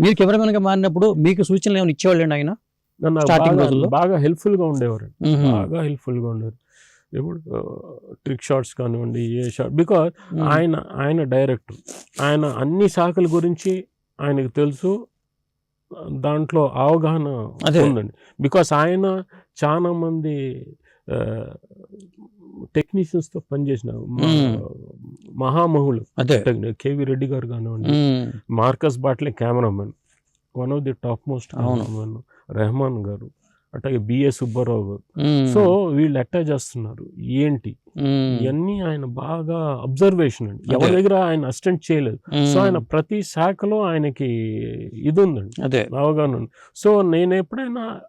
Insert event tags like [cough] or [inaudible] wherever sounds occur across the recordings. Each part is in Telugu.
మీరు కెమెరామెన్గా మారినప్పుడు మీకు సూచనలు ఏమైనా ఇచ్చేవాళ్ళండి ఆయన బాగా- రోజుల్లో? బాగా హెల్ప్ఫుల్గా ఉండేవారు. బాగా హెల్ప్ఫుల్గా ఉండేవారు ఇప్పుడు ట్రిక్ షాట్స్ కానివ్వండి ఏ షాట్ బికాజ్. ఆయన ఆయన డైరెక్టర్ ఆయన అన్ని శాఖల గురించి ఆయనకు తెలుసు దాంట్లో అవగాహన. ఉందండి బికాస్ ఆయన చాలా మంది టెక్నీషియన్స్తో పనిచేసిన మ- మ్మ్. మహామహులు కేవి రెడ్డి గారు కానివ్వండి. Marcus Bartley cameraman one of the topmost. Cameraman Rahman గారు అట్లాగే బిఏ సుబ్బారావు గారు. సో వీళ్ళు ఎట్టా చేస్తున్నారు ఏంటి. ఇవన్నీ ఆయన బాగా అబ్జర్వేషన్ అండి ఎవరి. దగ్గర ఆయన అసిస్టెంట్ చేయలేదు. సో ఆయన ప్రతి శాఖలో ఆయనకి ఇది ఉందండి అవగాహన సో నేను ఎప్పుడైనా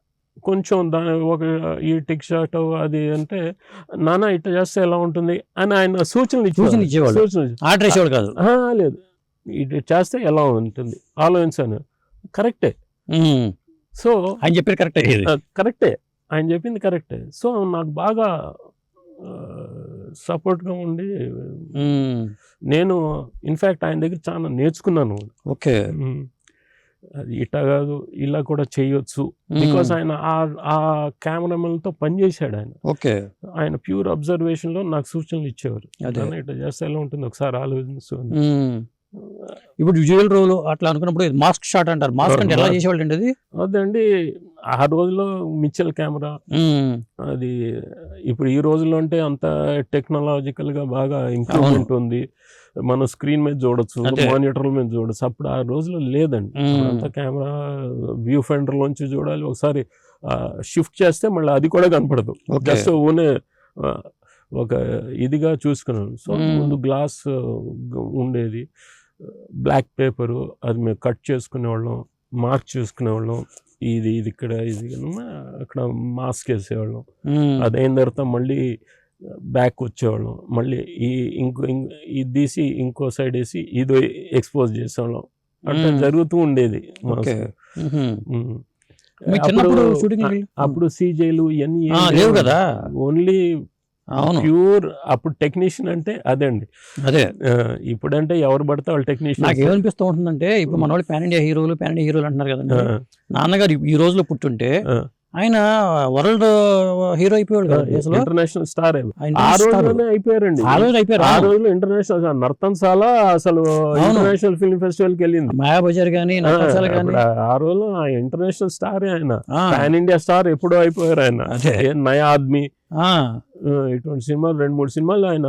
కొంచెం దాని ఒక ఈ టిక్ షాట్ అది అంటే నాన్న ఇట్లా చేస్తే ఎలా ఉంటుంది? అని ఆయన సూచనలు. ఆర్డర్ వేసేవాడు కాదు? లేదు. ఇది చేస్తే ఎలా ఉంటుంది? ఆలోచించాను. కరెక్టే. సో ఆయన చెప్పారు కరెక్ట్ కరెక్టే. ఆయన చెప్పింది కరెక్టే. సో నాకు బాగా సపోర్ట్గా ఉండి. నేను ఇన్ఫ్యాక్ట్ ఆయన దగ్గర చాలా నేర్చుకున్నాను. ఓకే. ఇట్లా కాదు ఇలా కూడా చేయొచ్చు. బికాస్ ఆయన ఆ- కెమెరామెన్తో పనిచేశాడు ఆయన. ఓకే. ఆయన ప్యూర్ అబ్జర్వేషన్లో నాకు సూచనలు ఇచ్చేవారు. ఇట్లా చేస్తే ఎలా ఉంటుంది? ఒకసారి ఆలోచించు అని. మ్మ్. ఇప్పుడు విజువల్ రోల్ అట్లా అనుకున్నప్పుడు మాస్క్ షాట్ అంటారు. మాస్క్ అంటే ఎలా. చేసేవాళ్ళు అండి అది అదండి ఆ రోజులో మిచ్చల్ కెమెరా. అది ఇప్పుడు ఈ రోజుల్లో అంటే అంత టెక్నాలజికల్గా బాగా ఇంప్రూవ్మెంట్ ఉంది. మనం స్క్రీన్ మీద చూడొచ్చు. మానిటర్ల మీద చూడొచ్చు అప్పుడు ఆ రోజుల్లో లేదండి. అంత కెమెరా వ్యూ ఫైండర్ లోంచి చూడాలి ఒకసారి షిఫ్ట్ చేస్తే మళ్ళీ అది కూడా కనపడదు జస్ట్ ఓనే ఒక ఇదిగా చూసుకున్నాను సో. ముందు గ్లాస్ ఉండేది బ్లాక్ పేపరు అది మేము కట్ చేసుకునేవాళ్ళం మార్క్ చేసుకునేవాళ్ళం ఇది ఇది ఇక్కడ ఇది అక్కడ మాస్క్ వేసేవాళ్ళం మ్మ్. అది అయిన తర్వాత మళ్ళీ బ్యాక్ వచ్చేవాళ్ళం. మళ్ళీ ఈ ఇంకో ఇది తీసి ఇంకో సైడ్ వేసి ఇది ఎక్స్పోజ్ చేసేవాళ్ళం. అంటే. జరుగుతూ ఉండేది అప్పుడు- సీజేలు ఇవన్నీ లేవు కదా? ఓన్లీ ప్యూర్ అప్పుడు టెక్నీషియన్ అంటే అదే అండి. అదే. ఇప్పుడంటే ఎవరు పడితే వాళ్ళు నాకు టెక్నీషియన్ ఏమనిపిస్తూ ఉంటుందంటే ఇప్పుడు మన వాళ్ళు పాన్ ఇండియా హీరోలు పాన్ ఇండియా హీరోలు అంటున్నారు కదండి. నాన్నగారు ఈ రోజులో పుట్టుంటే. ఆయన వరల్డ్ హీరో అయిపోయాడు కదా ఇంటర్నేషనల్ స్టార్ ఆ. రోజులోనే అయిపోయారండి. ఆ రోజు అయిపోయారు ఆ. రోజులో ఇంటర్నేషనల్ నర్తన్ సాలా అసలు ఇంటర్నేషనల్ ఫిల్మ్ ఫెస్టివల్కి వెళ్ళింది మాయాబజార్ నటనశాల కానీ అప్పుడు ఆ- రోజులో ఇంటర్నేషనల్ స్టార్ ఆయన. పాన్ ఇండియా స్టార్ ఎప్పుడో అయిపోయారు ఆయన. నయా ఆద్మీ. ఇటువంటి సినిమాలు రెండు మూడు సినిమాలు ఆయన.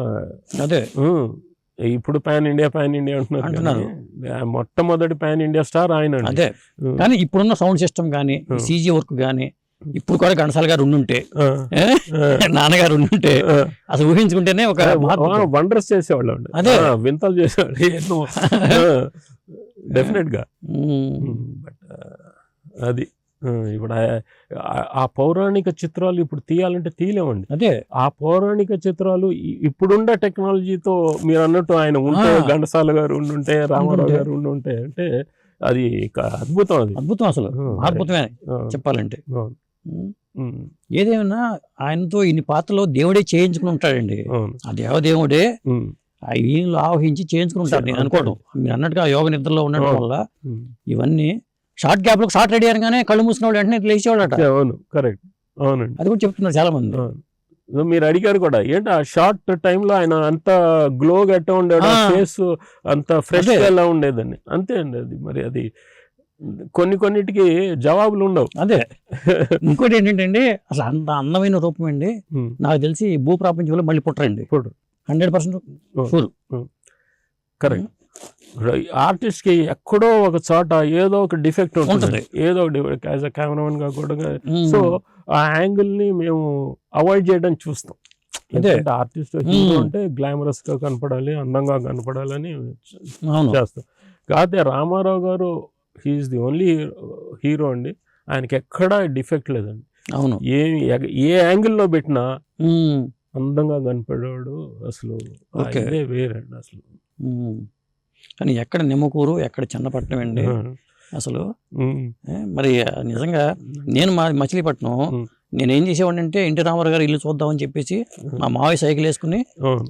అదే. ఇప్పుడు పాన్ ఇండియా పాన్ ఇండియా అంటున్నారు మొట్టమొదటి పాన్ ఇండియా స్టార్ ఆయన. అదే. కానీ ఇప్పుడున్న సౌండ్ సిస్టమ్ కానీ. సీజీ వర్క్ కానీ ఇప్పుడు కూడా ఘంటసాల గారు ఉండుంటే నాన్నగారు ఉండుంటే. అసలు ఊహించుకుంటేనే ఒక. వండర్స్ చేసేవాళ్ళు అదే. వింతలు చేసేవాళ్ళు. [laughs] డెఫినెట్గా బట్ అది ఇప్పుడు ఆ- పౌరాణిక చిత్రాలు ఇప్పుడు తీయాలంటే తీయలేమండి. అదే. ఆ పౌరాణిక చిత్రాలు ఇప్పుడున్న టెక్నాలజీతో మీరు అన్నట్టు ఆయన ఉంటే. ఘంటసాల గారు ఉండుంటే రామారావు. గారు ఉండుంటే అంటే అది అద్భుతం అది. అద్భుతం అసలు. అద్భుతమే చెప్పాలంటే. ఏదేమైనా ఆయనతో ఇన్ని పాత్రలు దేవుడే చేయించుకుని ఉంటాడండి. ఆ దేవదేవుడే ఈయనలో ఆవహించి చేయించుకుని ఉంటాడు నేను అనుకోవడం మీరు అన్నట్టుగా యోగ నిద్రలో ఉండడం. వల్ల. ఇవన్నీ షార్ట్ గ్యాప్లో షార్ట్ రెడీ అనగానే కళ్ళు మూసిన వాళ్ళు వెంటనే లేచేవాడట అవును కరెక్ట్. అవునండి. అది కూడా చెప్తున్నారు చాలా మంది మీరు అడిగారు కూడా ఏంటి ఆ షార్ట్ టైంలో ఆయన అంత గ్లో ఎట్లా ఉండేది. ఫేస్ అంత ఫ్రెష్. ఎలా ఉండేదని. అంతే అండి అది మరి అది కొన్ని కొన్నిటికి జవాబులు ఉండవు. అదే. ఇంకోటి ఏంటంటే అండి అసలు అంత అందమైన రూపం అండి. నాకు తెలిసి భూ ప్రపంచంలో మళ్ళీ పుట్టరండి. పుట్టరు. Hundred percent correct. ఆర్టిస్ట్కి ఎక్కడో ఒక చోట ఏదో ఒక డిఫెక్ట్ ఉంటుంది. ఏదో ఒక డిఫెక్ట్. యాజ్ అ కెమెరామెన్గా కూడా సో ఆ యాంగిల్ని మేము అవాయిడ్ చేయడానికి చూస్తాం. ఎందుకంటే ఆర్టిస్ట్. అంటే గ్లామరస్గా కనపడాలి అందంగా కనపడాలని చేస్తాం. కాకపోతే రామారావు గారు హీఈస్ ది ఓన్లీ హీరో అండి. ఆయనకి ఎక్కడా డిఫెక్ట్ లేదండి. అవును. ఏ ఏ యాంగిల్లో పెట్టినా అందంగా కనపడేవాడు అసలు. ఇదే వేరండి అసలు. కానీ ఎక్కడ నిమ్మకూరు ఎక్కడ చిన్నపట్నం అండి. అసలు మరి నిజంగా నేను మా మచిలీపట్నం. నేను ఏం చేసేవాడిని అంటే ఎన్టీ రామారావు గారు ఇల్లు చూద్దామని చెప్పేసి మా మావయ్య సైకిల్ వేసుకుని.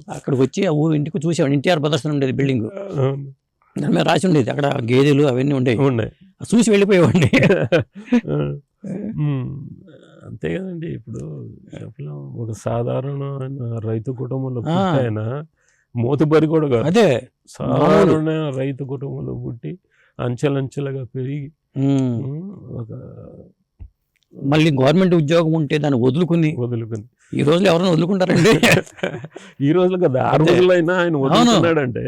అక్కడికి వచ్చి ఆ ఊరు ఇంటికి చూసేవాడు ఎన్టీఆర్ ప్రదర్శన ఉండేది బిల్డింగ్. దాని మీద రాసి ఉండేది. అక్కడ గేదెలు అవన్నీ ఉండేవి. ఉన్నాయి చూసి వెళ్ళిపోయేవాడిని. అంతే కదండి. ఇప్పుడు ఒక సాధారణమైన రైతు కుటుంబంలో ఆయన మోతుబరి కూడా కాదు. అదే. సాధారణ రైతు కుటుంబంలో పుట్టి అంచెలంచెలుగా పెరిగి ఒక మళ్ళీ గవర్నమెంట్ ఉద్యోగం ఉంటే దాన్ని వదులుకుని వదులుకుంది ఈ రోజులు ఎవరైనా వదులుకుంటారండి. [laughs] ఈ రోజులు కదా ఆ అంతే. రోజులైనా ఆయన వదులుకున్నాడంటే